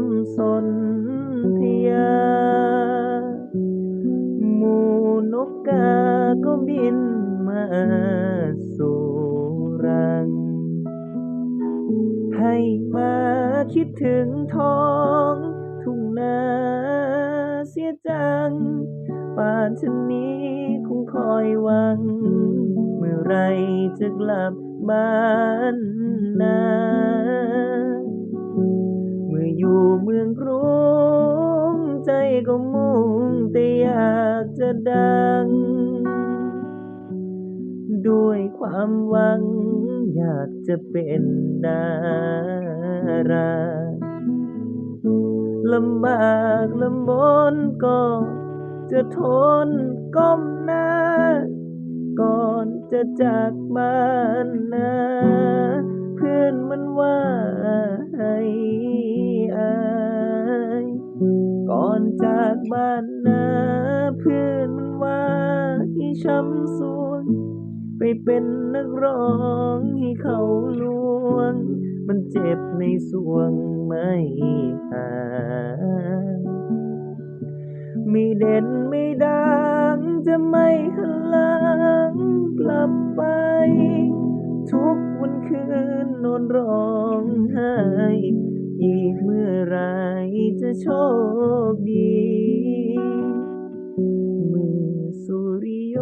มสนธยาหมูนกกาก็บินมาสู่รัง ให้มาคิดถึงท้องทุ่งนาเสียจัง ป่านชนนี้คงคอยหวัง เมื่อไรจะกลับบ้านนา อยู่เมืองกรุงใจก็มุ่งแต่อยากจะดัง ด้วยความหวังอยากจะเป็นดาราลำบากลำบนก็จะทนก้มหน้า ก่อนจะจากบ้านนา บ้านนาเพื่อนมันว่าให้ช้ำสวงไปเป็นนักร้องให้เขาลวง มันเจ็บในสวงไม่หายไม่เด่นไม่ดังจะไม่หันหลังกลับไป ทุกวันคืนนอนร้องไห้อีกเมื่อ ไรจะโชคดี เมื่อสุริย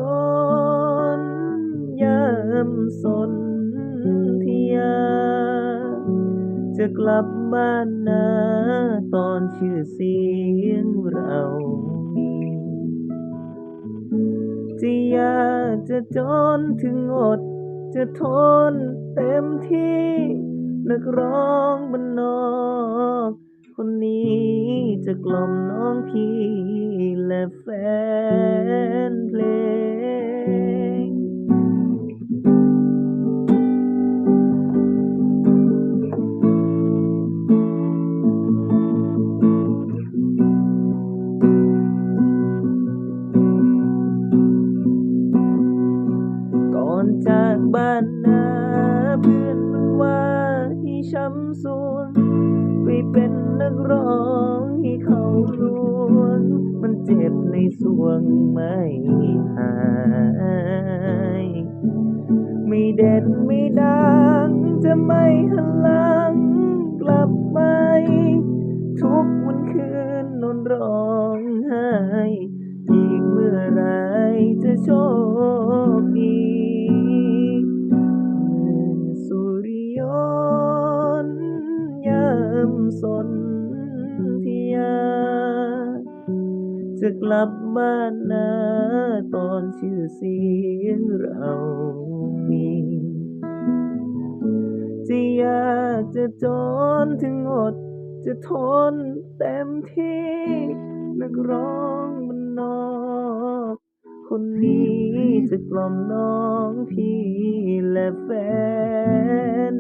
นยามสนธยา จะกลับบ้านนาตอนชื่อเสียงเรามีจะยากจะจนถึงอด จะทนเต็มที่นักร้องบ้านนอก จะกล่อมน้องพี่และแฟนเพลง ก่อนจากบ้านนาเพื่อนมันว่าให้ช้ำสวงไปเป็นนักร้อง เจ็บในสวงไม่หาย ไม่เด่นไม่ดังจะไม่หันหลังกลับไป ทุกวันคืนนอนร้องไห้อีกเมื่อไรจะโชคดีเมื่อสุริยนยามสน จะกลับบ้านนาตอนชื่อเสียงเรามี จะอยากจะจนถึงอด จะทนเต็มที่ นักร้องมันนอก คนนี้จะกล่อมน้องพี่และแฟน